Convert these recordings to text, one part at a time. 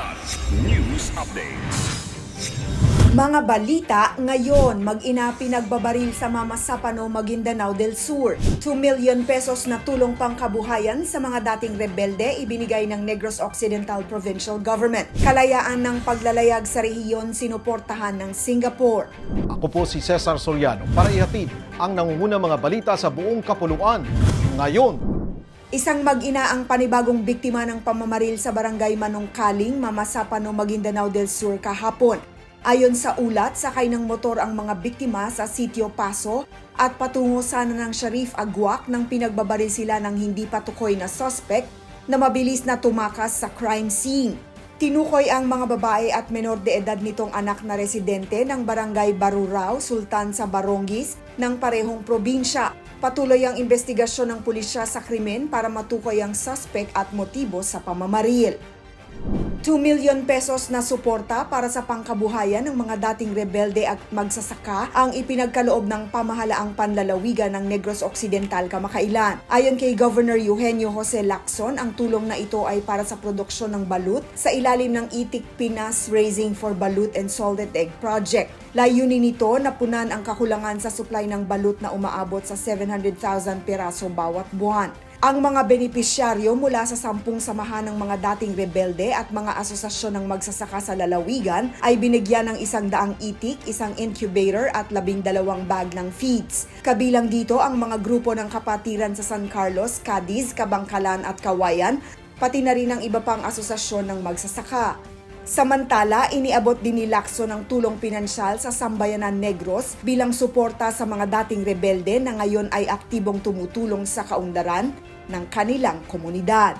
Kilat News Updates. Mga balita ngayon, mag-ina pinagbabaril sa Mamasapano, Maguindanao del Sur. 2 million pesos na tulong pangkabuhayan sa mga dating rebelde ibinigay ng Negros Occidental Provincial Government. Kalayaan ng paglalayag sa rehiyon sinuportahan ng Singapore. Ako po si Cesar Soriano para ihatid ang nangungunang mga balita sa buong kapuluan. Ngayon, Isang mag-ina ang panibagong biktima ng pamamaril sa barangay Manungkaling, Mamasapano, Maguindanao del Sur kahapon. Ayon sa ulat, sakay ng motor ang mga biktima sa Sitio Paso at patungo sana ng Sharif Agwak nang pinagbabaril sila ng hindi patukoy na suspect na mabilis na tumakas sa crime scene. Tinukoy ang mga babae at menor de edad nitong anak na residente ng barangay Barurao, Sultan sa Barongis ng parehong probinsya. Patuloy ang investigasyon ng pulisya sa krimen para matukoy ang suspect at motibo sa pamamaril. 2 million pesos na suporta para sa pangkabuhayan ng mga dating rebelde at magsasaka ang ipinagkaloob ng pamahalaang panlalawigan ng Negros Occidental kamakailan. Ayon kay Governor Eugenio Jose Lacson, ang tulong na ito ay para sa produksyon ng balut sa ilalim ng Itik Pinas Raising for Balut and Salted Egg Project. Layunin nito na punan ang kakulangan sa supply ng balut na umaabot sa 700,000 piraso bawat buwan. Ang mga benepisyaryo mula sa sampung samahan ng mga dating rebelde at mga asosasyon ng magsasaka sa lalawigan ay binigyan ng isang daang itik, isang incubator at labing dalawang bag ng feeds. Kabilang dito ang mga grupo ng kapatiran sa San Carlos, Cadiz, Kabangkalan at Kawayan, pati na rin ang iba pang asosasyon ng magsasaka. Samantala, iniabot din ni Lacson ng tulong pinansyal sa Sambayanan Negros bilang suporta sa mga dating rebelde na ngayon ay aktibong tumutulong sa kaundaran ng kanilang komunidad.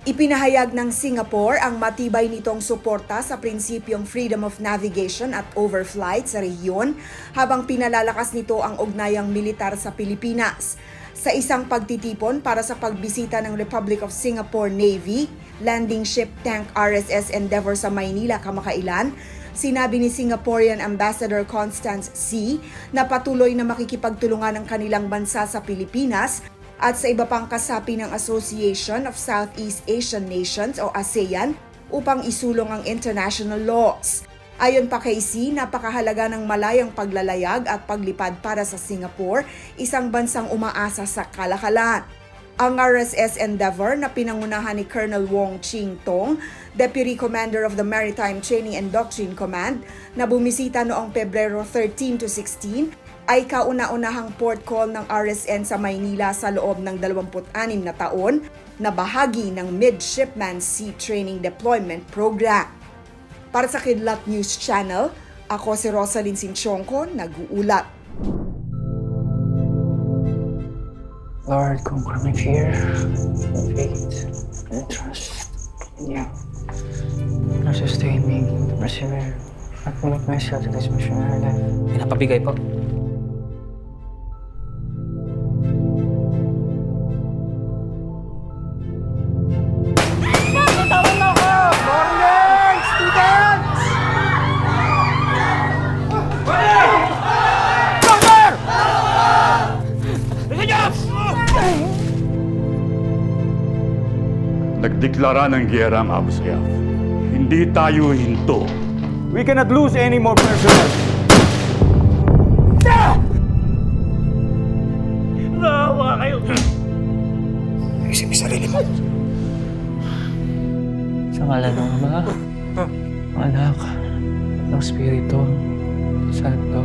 Ipinahayag ng Singapore ang matibay nitong suporta sa prinsipyong freedom of navigation at overflight sa rehiyon habang pinalalakas nito ang ugnayang militar sa Pilipinas. Sa isang pagtitipon para sa pagbisita ng Republic of Singapore Navy, landing ship tank RSS Endeavour sa Maynila kamakailan, sinabi ni Singaporean Ambassador Constance C na patuloy na makikipagtulungan ng kanilang bansa sa Pilipinas at sa iba pang kasapi ng Association of Southeast Asian Nations o ASEAN upang isulong ang international laws. Ayon pa kay C, napakahalaga ng malayang paglalayag at paglipad para sa Singapore, isang bansang umaasa sa kalakalan. Ang RSS Endeavour na pinangunahan ni Colonel Wong Ching Tong, Deputy Commander of the Maritime Training and Doctrine Command, na bumisita noong Pebrero 13 to 16, ay kauna-unahang port call ng RSN sa Maynila sa loob ng 26 na taon na bahagi ng Midshipman Sea Training Deployment Program. Para sa Kidlat News Channel, ako si Rosalyn Sinchonko, nag-uulat. Lord, conquer my fear, faith, and trust in you. Now sustain me persevere and commit myself to this missionary life. Pinapabigay po. Nagdeklara ng giyera ang Abu Sayyaf. Hindi tayo hinto. We cannot lose any more personnel. Sa ngalan ng Ama, Anak, ng Espiritu, Santo.